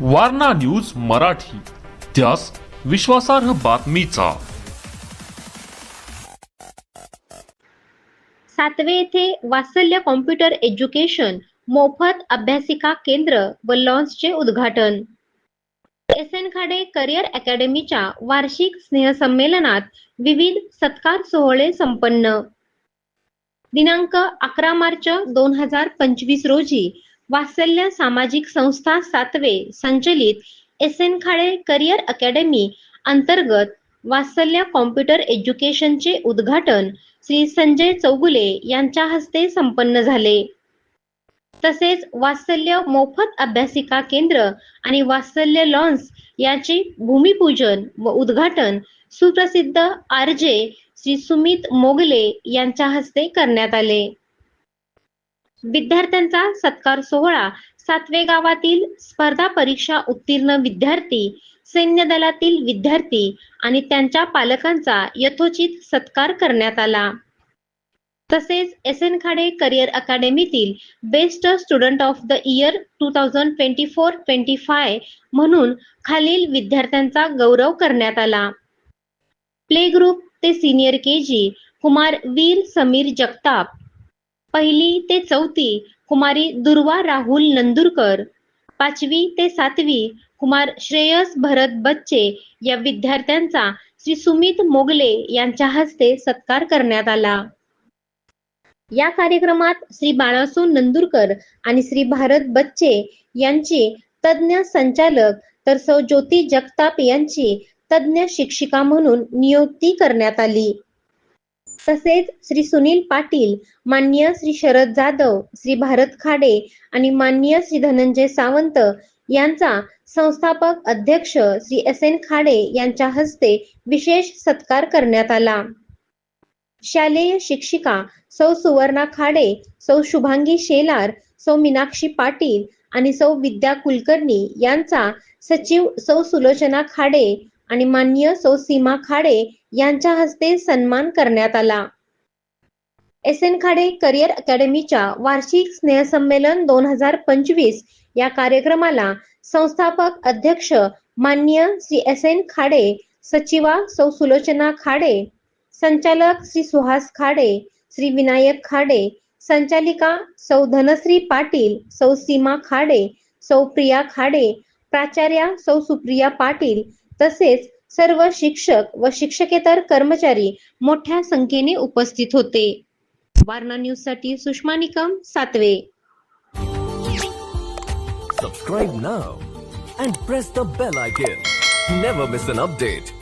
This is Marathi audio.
वारणा न्यूज मराठी. त्यास विश्वासार्ह बातमीचा. सातवे येथे वात्सल्य कॉम्प्युटर एज्युकेशन मोफत अभ्यासिका केंद्र व लॉन्सचे उद्घाटन. एस एन खाडे करिअर अकॅडमीच्या वार्षिक स्नेहसंमेलनात विविध सत्कार सोहळे संपन्न. दिनांक अकरा मार्च दोन हजार पंचवीस रोजी वात्सल्य सामाजिक संस्था सातवे संचलित S N Khade career academy अंतर्गत वात्सल्य कॉम्प्युटर एज्युकेशनचे उद्घाटन श्री संजय चौगुले यांच्या हस्ते संपन्न झाले. तसेच वात्सल्य मोफत अभ्यासिका केंद्र आणि वात्सल्य लॉन्स याचे भूमिपूजन व उद्घाटन सुप्रसिद्ध आर जे श्री सुमित मोगले यांच्या हस्ते करण्यात आले. विद्यार्थ्यांचा सत्कार सोहळा सातवे गावातील स्पर्धा परीक्षा उत्तीर्ण विद्यार्थी सैन्य दलातील विद्यार्थी आणि त्यांच्या पालकांचा यथोचित सत्कार करण्यात आला. तसेच S N Khade career अकॅडमीतील best student of the year two thousand twenty four twenty five म्हणून खालील विद्यार्थ्यांचा गौरव करण्यात आला. प्ले ग्रुप ते senior K G Kumar Veer Samir Jagtap पहिली ते चौथी कुमारी दुर्वा राहुल नंदुरकर पाचवी ते सातवी कुमार श्रेयस भरत बच्चे या विद्यार्थ्यांचा श्री सुमित मोगले यांच्या हस्ते सत्कार करण्यात आला. या कार्यक्रमात श्री बाळासू नंदुरकर आणि श्री भारत बच्चे यांची तज्ज्ञ संचालक तर सौ ज्योती जगताप यांची तज्ज्ञ शिक्षिका म्हणून नियुक्ती करण्यात आली. तसेच श्री सुनील पाटील मान्य श्री शरद जाधव श्री भारत खाडे आणि मान्य श्री धनंजय सावंत यांचा संस्थापक अध्यक्ष श्री एस एन खाडे यांच्या हस्ते विशेष सत्कार करण्यात आला. शालेय शिक्षिका सौ सुवर्णा खाडे सौ शुभांगी शेलार सौ मीनाक्षी पाटील आणि सौ विद्या कुलकर्णी यांचा सचिव सौ सुलोचना खाडे आणि मान्य सौ सीमा खाडे यांच्या हस्ते सन्मान करण्यात आला. एस एन खाडे करिअर अकॅडमीच्या वार्षिक स्नेहसंमेलन दोन हजार पंचवीस या कार्यक्रमाला संस्थापक अध्यक्ष मान्य श्री एस एन खाडे सचिवा सौ सुलोचना खाडे संचालक श्री सुहास खाडे श्री विनायक खाडे संचालिका सौ धनश्री पाटील सौ सीमा खाडे सौ प्रिया खाडे प्राचार्या सौ सुप्रिया पाटील तसेच सर्व शिक्षक व शिक्षकेतर कर्मचारी मोठ्या संख्येने उपस्थित होते. वारणा न्यूजसाठी Sushma Nikam Satve. Subscribe now and press the bell icon never miss an update